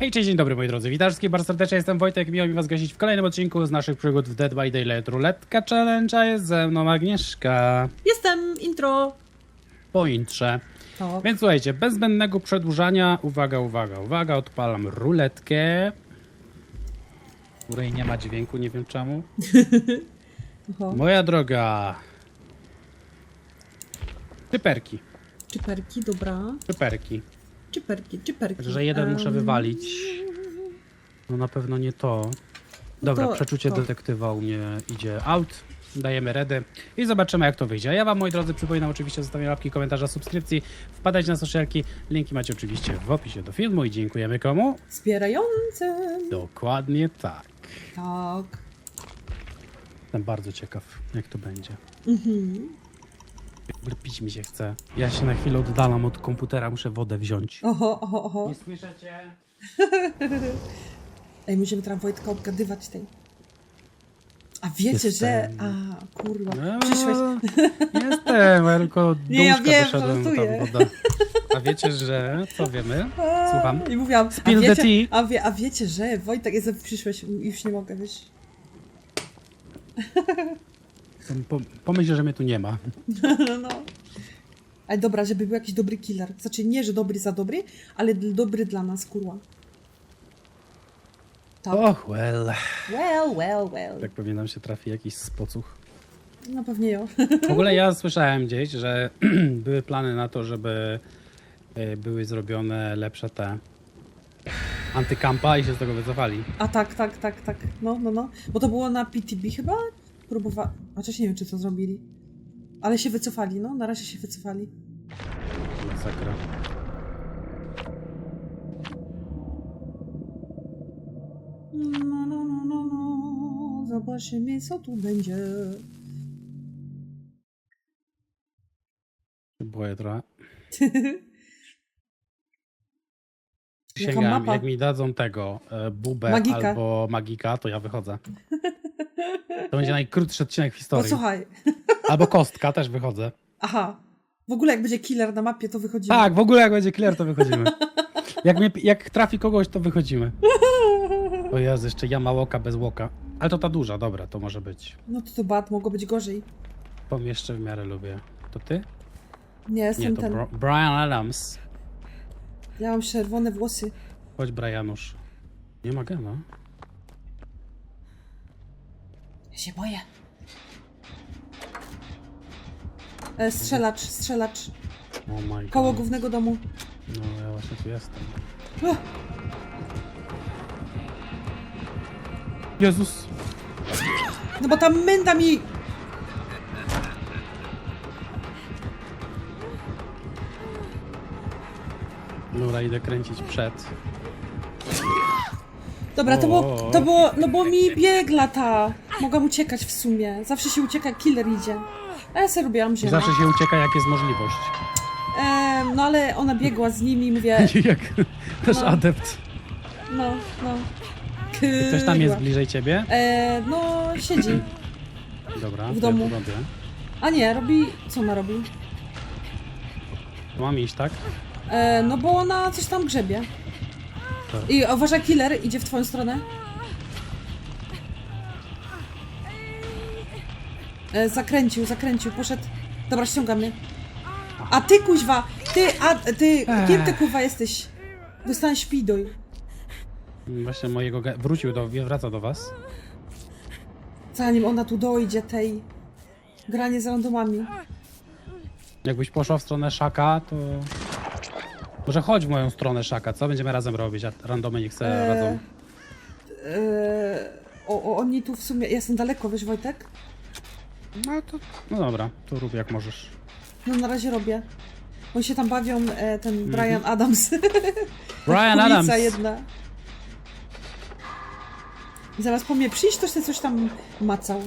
Hej, cześć, dzień dobry moi drodzy, witam wszystkich bardzo serdecznie, jestem Wojtek, miło mi was gościć w kolejnym odcinku z naszych przygód w Dead by Daylight Ruletka Challenge, a jest ze mną Agnieszka Jestem intro. po intrze. Tak. Więc słuchajcie, bez zbędnego przedłużania, uwaga, uwaga, uwaga, odpalam ruletkę, w której nie ma dźwięku, nie wiem czemu. Moja droga, czyperki, Czyperki, dobra. czyperki, Czyperki, czyperki. że jeden muszę wywalić. No na pewno nie to. Dobra, to- przeczucie to. detektywa u mnie idzie out. Dajemy ready i zobaczymy jak to wyjdzie. A ja wam moi drodzy przypominam oczywiście zostawiam łapki, komentarza, subskrypcji, wpadać na socialki. Linki macie oczywiście w opisie do filmu i dziękujemy komu? Wspierającym. Dokładnie tak. Tak. Jestem bardzo ciekaw jak to będzie. Mhm. Pić mi się chce. Ja się na chwilę oddalam od komputera, muszę wodę wziąć. Oho, oho, oho. Nie słyszycie? Ej, musimy teraz Wojtka obgadywać tej. A wiecie, że... Jestem. A, kurwa. No, Przyszłeś. Jestem, ja tylko Nie, ja wiem, doszedłem, żartuję. tam woda. A wiecie, że... Co wiemy? Słucham. I mówiłam, a Spill the wiecie, tea. a, wie, a wiecie, że Wojtek jest przyszłeś i już nie mogę, wiesz. Po, pomyśl, że mnie tu nie ma. no. Ale dobra, żeby był jakiś dobry killer. Znaczy nie, że dobry za dobry, ale dobry dla nas, kurwa. Tak. Och, well. Well, well, well. Tak pewnie nam się trafi jakiś spocuch. No pewnie jo. W ogóle ja słyszałem gdzieś, że były plany na to, żeby y, były zrobione lepsze te antykampa i się z tego wycofali. A tak, tak, tak, tak. No, no, no. Bo to było na PTB chyba? Próbowa... A cześć, nie wiem, czy to zrobili. Ale się wycofali, no. Na razie się wycofali. Masakra. No, no, no, no, no. Zobaczymy, co tu będzie. Boję trochę. Sięgam, jak mi dadzą tego e, bubę Magika. albo magika, to ja wychodzę. To będzie najkrótszy odcinek w No historii. słuchaj. Albo kostka, też wychodzę. Aha. W ogóle jak będzie killer na mapie, to wychodzimy. Tak, w ogóle jak będzie clear, to wychodzimy. Jak, mnie, jak trafi kogoś, to wychodzimy. O Jezu, jeszcze ja łoka bez łoka. Ale to ta duża, dobra, to może być. No to to bad, mogło być gorzej. Tą jeszcze w miarę lubię. To ty? Nie, Nie, jestem to ten. Bro- Brian Adams. Ja mam czerwone włosy. Chodź, Brianusz. Nie ma gena. Ja się boję. E, strzelacz, strzelacz. Oh my god. Koło głównego domu. No, ja właśnie tu jestem. Ugh. Jezus! No bo tam męda mi... Dobra, idę kręcić przed. Dobra, to było, to było, no bo mi biegla ta. Mogłam uciekać w sumie. Zawsze się ucieka, jak killer idzie. A ja sobie robiłam ziemię. Zawsze się ucieka, jak jest możliwość. E, no ale ona biegła z nimi i mówię, jak też No. adept. no, no. Ktoś tam jest bliżej ciebie? E, no, siedzi. Dobra, W to domu. Ja tu robię. A nie, robi... Co ona robi? To Mam iść, tak? E, no bo ona coś tam grzebie. Tak. I uważaj, killer idzie w twoją stronę. E, zakręcił, zakręcił, poszedł. Dobra, ściąga mnie. A ty kuźwa, ty, a ty, kim ty kuwa jesteś? Dostałem szpidoj. Właśnie mojego ge- wrócił do, wraca do was. Zanim ona tu dojdzie, tej... Granie z randomami. Jakbyś poszła w stronę szaka, to... Może chodź w moją stronę szaka, co? Będziemy razem robić, a randomy niech se Eee. radzą. E, o, o, oni tu w sumie... Ja jestem daleko, wiesz Wojtek? No to... No dobra, to rób jak możesz. No na razie robię. Oni się tam bawią, e, ten Brian Adams. Brian Adams! jedna. Zamiast po mnie przyjść, to się coś tam macał.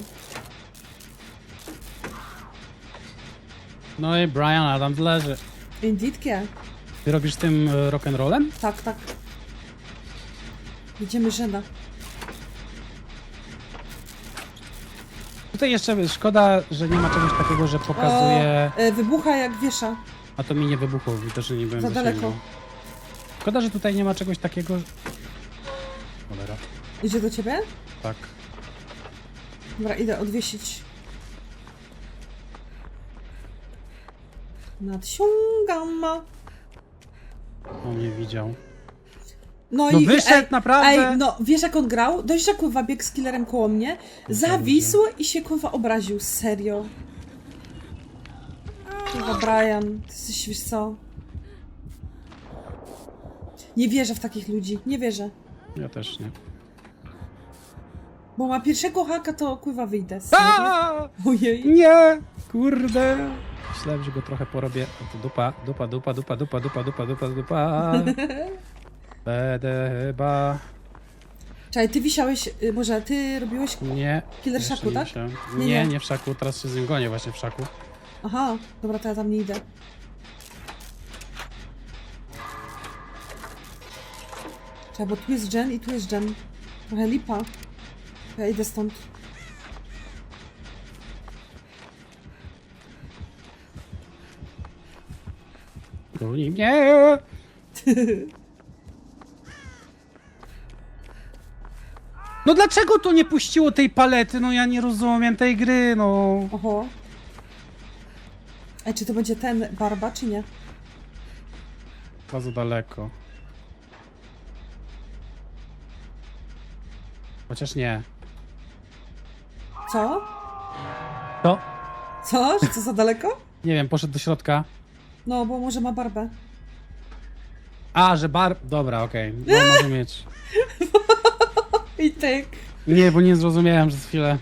No i Brian Adams leży. Indeedkie. Ty robisz tym e, rock'n'rollem? Tak, tak. Idziemy żena. Tutaj jeszcze szkoda, że nie ma czegoś takiego, że pokazuje... O, e, wybucha jak wiesza. A to mi nie wybuchło, widocznie nie byłem Za zasięgu. daleko. Szkoda, że tutaj nie ma czegoś takiego... Cholera, Idzie do ciebie? tak. Dobra, idę odwiesić. Nadciągam. On mnie widział. No, No i wyszedł, ej, naprawdę. Ej, no wiesz jak on grał? Dość, że kurwa biegł z killerem koło mnie, zawisł i się kurwa obraził. Serio. Kurwa Brian, ty jesteś, wiesz co? Nie wierzę w takich ludzi, nie wierzę. Ja też nie. Bo ma pierwszego haka, to kurwa wyjdę. Serio? Ojej. Nie! Kurde! Myślałem, że go trochę porobię. O, to dupa, dupa, dupa, dupa, dupa, dupa, dupa, dupa, dupa. Będę chyba... Czekaj, ty wisiałeś, y, może ty robiłeś... Nie. Killer jeszcze szaku, nie tak? Nie, Nie, nie. nie w szaku, teraz się z nim gonię właśnie w szaku. Aha, dobra, to ja tam nie idę. Czekaj, bo tu jest Jen i tu jest Jen. Trochę lipa. Ja idę stąd. Goni mnie! No dlaczego to nie puściło tej palety? No ja nie rozumiem tej gry, no. Oho. Ej, czy to będzie ten barba, czy nie? Bardzo daleko. Chociaż nie. Co? To? Co? Że co za daleko? Nie wiem, poszedł do środka. No, bo może ma barbę. A, że bar... Dobra, okej. No, może mieć. I tyk. Nie, bo nie zrozumiałem przez chwilę.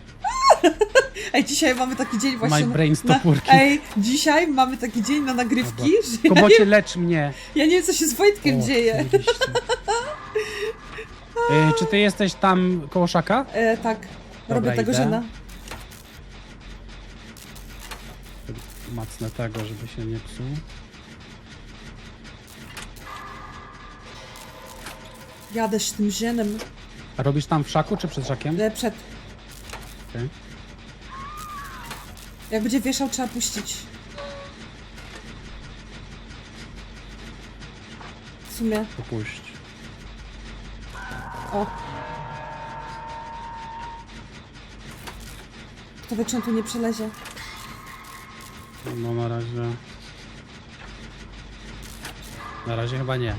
Ej, dzisiaj mamy taki dzień właśnie... My brain na, stopórki. ej, dzisiaj mamy taki dzień na nagrywki, że ja nie, Kobocie, lecz mnie. ja nie wiem, co się z Wojtkiem O, dzieje. E, czy ty jesteś tam koło szaka? E, tak, robię tego idę. żena. Macnę tego, żeby się nie psuł. Jadę z tym żenem. A robisz tam w szaku, czy przed szakiem? E, przed. Okej. Jak będzie wieszał, trzeba puścić. W sumie. To puść. O. Kto wie, czy on tu nie przelezie. No na razie... Na razie chyba nie.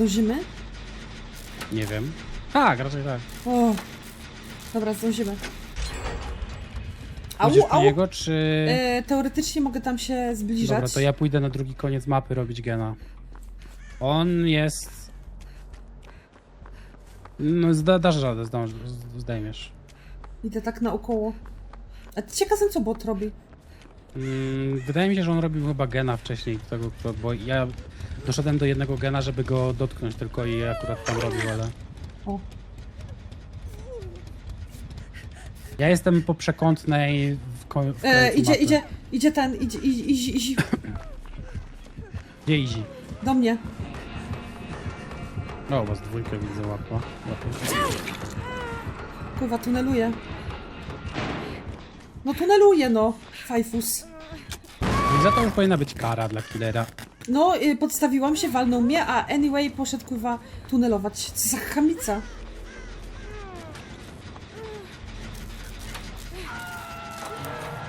Zdążymy? Nie wiem. Tak, raczej tak. O. Dobra, zdążymy. Au, Pójdziesz po au. niego, czy... E, teoretycznie mogę tam się zbliżać. Dobra, to ja pójdę na drugi koniec mapy robić gena. On jest... No, zda, dasz radę, zdąż, z- zdejmiesz. Idę tak naokoło. A ty ciekaw jestem, co bot robi. Mm, wydaje mi się, że on robił chyba gena wcześniej, tego, kto- bo ja doszedłem do jednego gena, żeby go dotknąć tylko i akurat tam robił, ale... O. Ja jestem po przekątnej w ko- w E, końcu idzie, mapy. idzie, idzie ten, idzie, idzie, idzie, idzie Gdzie idzie? do mnie. O, was dwójkę widzę łapa. łapie. Kurwa, tuneluje. No tuneluje, no. Fajfus. I za to już powinna być kara dla killera. No, y, podstawiłam się, walnął mnie, a anyway poszedł, kurwa, tunelować. Co za chamica.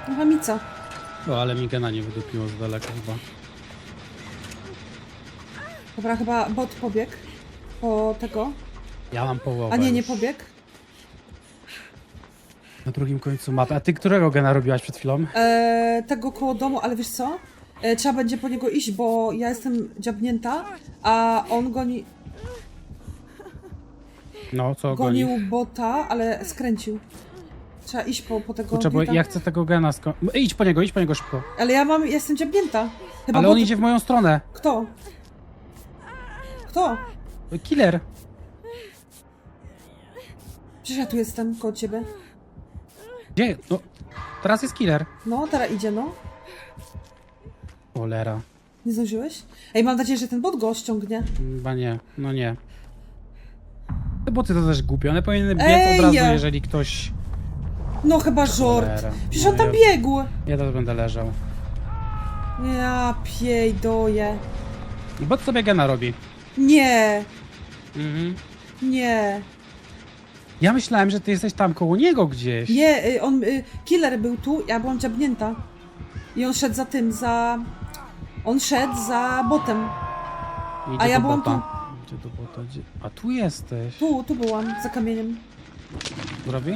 No, chamica. O, ale mi gena nie wydupiło z daleka chyba. Dobra, chyba bot pobiegł. Po tego. Ja mam połowę A nie, nie już. pobiegł. Na drugim końcu mapy. A ty którego gena robiłaś przed chwilą? E, tego koło domu, ale wiesz co? E, trzeba będzie po niego iść, bo ja jestem dziabnięta, a on goni, No, co gonił goni? bota, ale skręcił. Trzeba iść po, po tego Kurczę, bo bota. ja chcę tego gena sko... Idź po niego, idź po niego szybko. Ale ja mam, jestem dziabnięta. Chyba Ale bot... on idzie w moją stronę. Kto? Kto? Killer. Przecież ja tu jestem, koło ciebie. Gdzie? No, teraz jest killer. No, teraz idzie, no. Cholera. Nie zdążyłeś? Ej, mam nadzieję, że ten bot go ściągnie. Chyba nie, no nie. Te boty to też głupie, one powinny biec Ej, od razu, ja- jeżeli ktoś... No chyba żort. Cholera. Przecież No on tam ja- biegł. Ja też będę leżał. Ja piejdoję. Bo co sobie gena robi? Nie, Mhm. nie, Ja myślałem, że ty jesteś tam koło niego gdzieś. nie, y, on, y, killer był tu, ja byłam dziabnięta. I on szedł za tym, za... On szedł za botem. Idzie A ja do byłam bota. Idzie do bota. Gdzie... A tu jesteś. Tu, tu byłam, za kamieniem. Zrobi?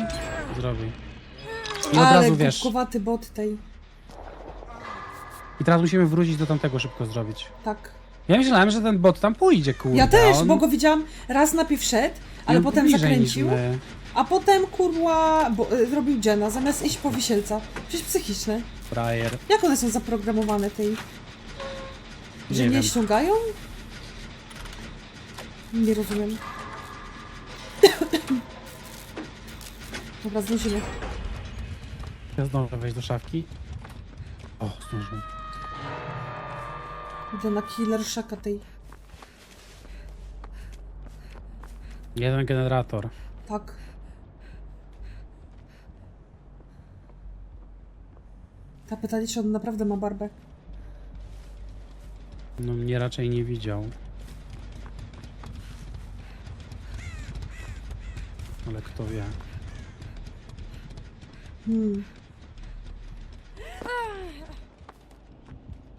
Zrobi. I od Ale razu wiesz. głupkowaty bot tej. I teraz musimy wrócić do tamtego szybko zrobić. Tak. Ja myślałem, że ten bot tam pójdzie, kurde. Ja też, on... bo go widziałam, raz najpierw szedł, ale on potem bliżej zakręcił, my. A potem kurwa bo, y, zrobił Jenna, zamiast iść po wisielca. Przecież psychiczne. Frajer. Jak one są zaprogramowane tej? Że Nie nie, wiem. ściągają? Nie rozumiem. Dobra, zdążymy. Ja zdążę wejść do szafki. O, zdążyłem. Idę na killer szaka tej. Jeden generator. Tak. Ta pytanie, czy on naprawdę ma barbę. No mnie raczej nie widział. Ale kto wie. Hmm.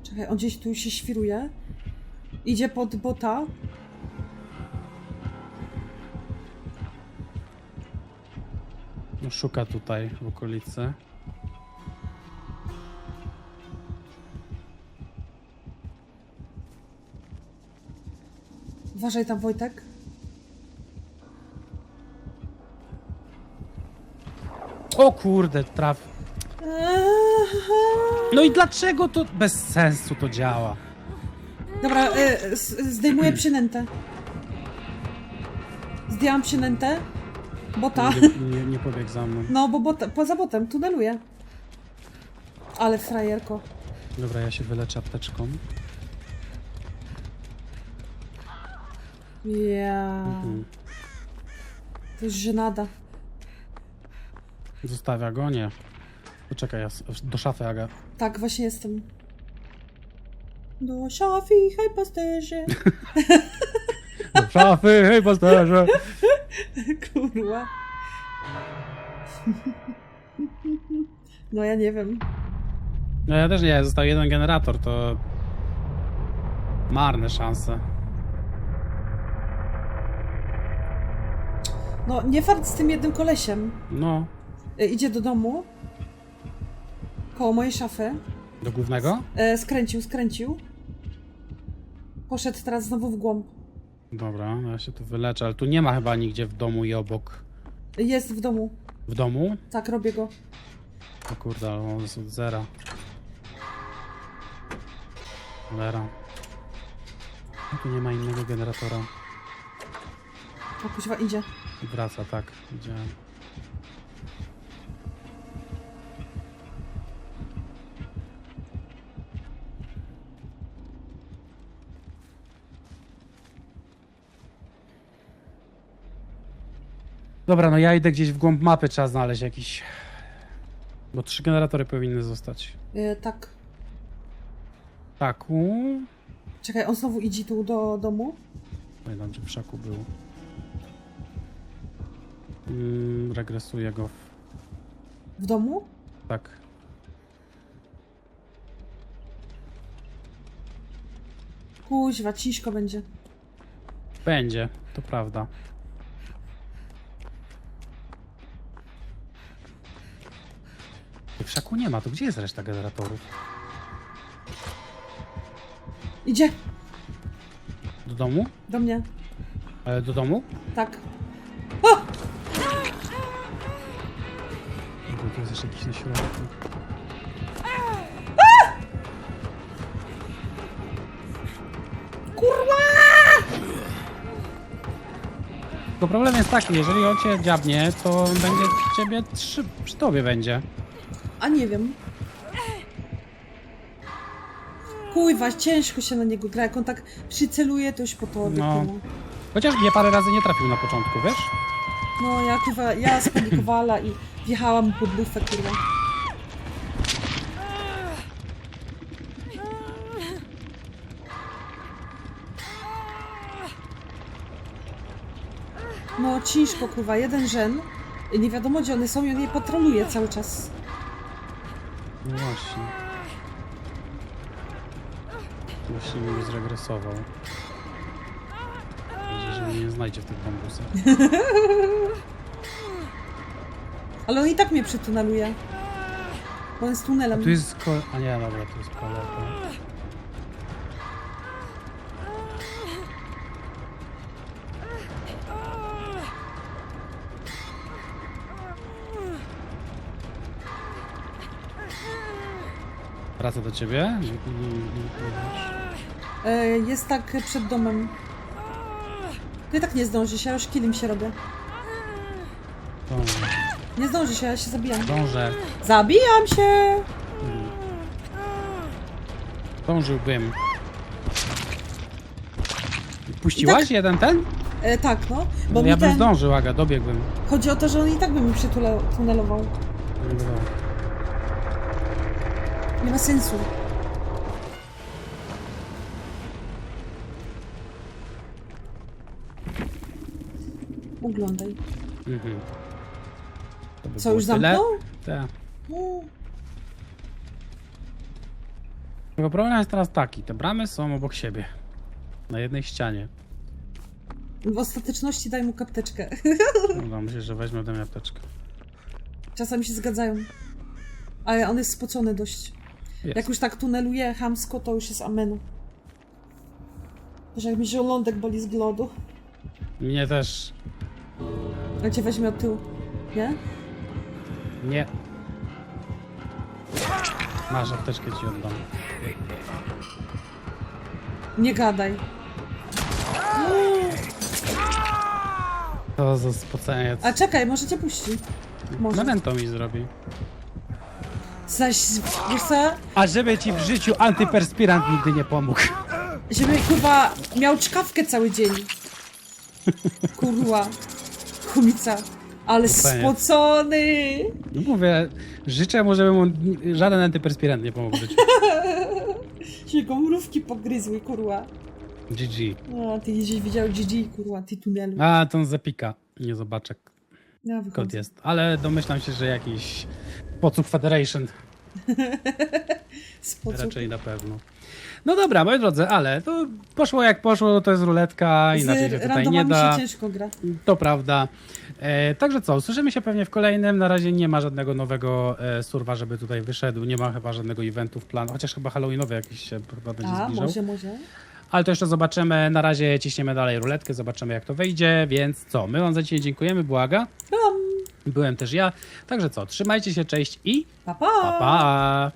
Czekaj, on gdzieś tu się świruje. Idzie pod bota. No, szuka tutaj w okolicy. Uważaj tam, Wojtek. O kurde, traf. No i dlaczego to bez sensu to działa? Dobra, s- zdejmuję przynętę. Zdjęłam przynętę. Bota. Nie, nie, nie pobiegł za mną. No, bo bota, poza botem tuneluję. Ale frajerko. Dobra, ja się wyleczę apteczką. Ja. Mhm. To jest żenada. Zostawia go? Nie. Poczekaj, ja s- do szafy, Aga. Tak, właśnie jestem. Do szafy, hej pasterze. Do szafy, hej pasterze! Kurwa. No ja nie wiem. No ja też nie, został jeden generator, to... Marne szanse. No, nie fart z tym jednym kolesiem. No, E, idzie do domu. Koło mojej szafy. do głównego? E, skręcił, skręcił. Poszedł teraz znowu w głąb. Dobra, no ja się tu wyleczę, ale tu nie ma chyba nigdzie w domu i obok. Jest w domu. W domu? Tak, robię go. O kurde, ale on jest od zera. Cholera. Tu nie ma innego generatora. O, kuźwa, idzie. Wraca, tak. Widziałem. Dobra, no ja idę gdzieś w głąb mapy, trzeba znaleźć jakiś... Bo trzy generatory powinny zostać. E, tak. Tak. Czekaj, on znowu idzie tu do domu. Pamiętam, że w szaku był. Mm, regresuję go. W... W domu? Tak. Kuźwa, ciężko będzie. Będzie, to prawda. W szaku nie ma, to gdzie jest reszta generatorów? Idzie Do domu? do mnie. Ale do domu? Tak. Jakiś na środku. Tylko problem jest taki, jeżeli on cię dziabnie, to on będzie przy ciebie, trzy, przy tobie będzie. A nie wiem. Kuźwa, ciężko się na niego gra. Jak on tak przyceluje, to już po to. No. No, Chociaż mnie parę razy nie trafił na początku, wiesz? no ja kurwa, ja spanikowała i Wjechałam pod lufę, kurwa. No ciężko, kurwa, jeden żen. Nie wiadomo gdzie one są i on je patroluje cały czas. Właśnie. Właśnie bym zregresował. Będzie, że mnie nie znajdzie w tym bambusach. Ale on i tak mnie przytuneluje. Bo on jest tunelem. Tu jest ko... A nie, dobra, tu jest koleta. Wraca do ciebie? Nie- nie- nie- nie- E, jest tak przed domem. No i tak nie zdąży się, ja już killim się robię. Dążę. Nie zdąży się, ja się zabijam. Dążę. Zabijam się! Dążyłbym. Puściłaś Tak. jeden ten? E, tak, no. Bo ja mi bym ten... zdążył, Aga, dobiegłbym. Chodzi o to, że on i tak by mi przytunelował. Nie ma sensu. Oglądaj. Mhm. To by Co, było już tyle. zamknął? Tak. Mm. Tylko problem jest teraz taki, te bramy są obok siebie. Na jednej ścianie. W ostateczności daj mu kapteczkę. Dobra, myślę, że weźmę tę apteczkę. Czasami się zgadzają. Ale on jest spocony dość. Jest. Jak już tak tuneluje hamsko, to już jest amenu. Że jak mi żołądek boli z głodu. Mnie też. A cię weźmie od tyłu. Nie? Nie. Masz apteczkę ci oddam. Nie gadaj. To za spoceniec. A czekaj, może cię puści. Może. Memento mi zrobi. Zaś, wiesz co? A żeby ci w życiu antyperspirant nigdy nie pomógł. Żeby kurwa miał czkawkę cały dzień. Kurwa. Kumica. Ale spocony. No mówię, życzę mu, żeby mu żaden antyperspirant nie pomógł w życiu. Się go mrówki pogryzły, kurwa. GG. A, ty gdzieś widział GG, kurwa, ty tunelu. A, to on zapika. Nie zobaczę, Ja kod jest. Ale domyślam się, że jakiś pocup Federation. Raczej na pewno. No dobra, moi drodzy, ale to poszło jak poszło, to jest ruletka, inaczej się tutaj nie da. się ciężko gra. To prawda. E, także co, słyszymy się pewnie w kolejnym. Na razie nie ma żadnego nowego e, surwa, żeby tutaj wyszedł. Nie ma chyba żadnego eventu w planu, chociaż chyba Halloweenowy jakiś się chyba będzie A, zbliżał. może, może. Ale to jeszcze zobaczymy. Na razie ciśniemy dalej ruletkę, zobaczymy jak to wyjdzie. Więc co, my wam za dzisiaj dziękujemy, błaga. Byłam. Byłem też ja. Także co, trzymajcie się, cześć i Pa, pa. pa pa!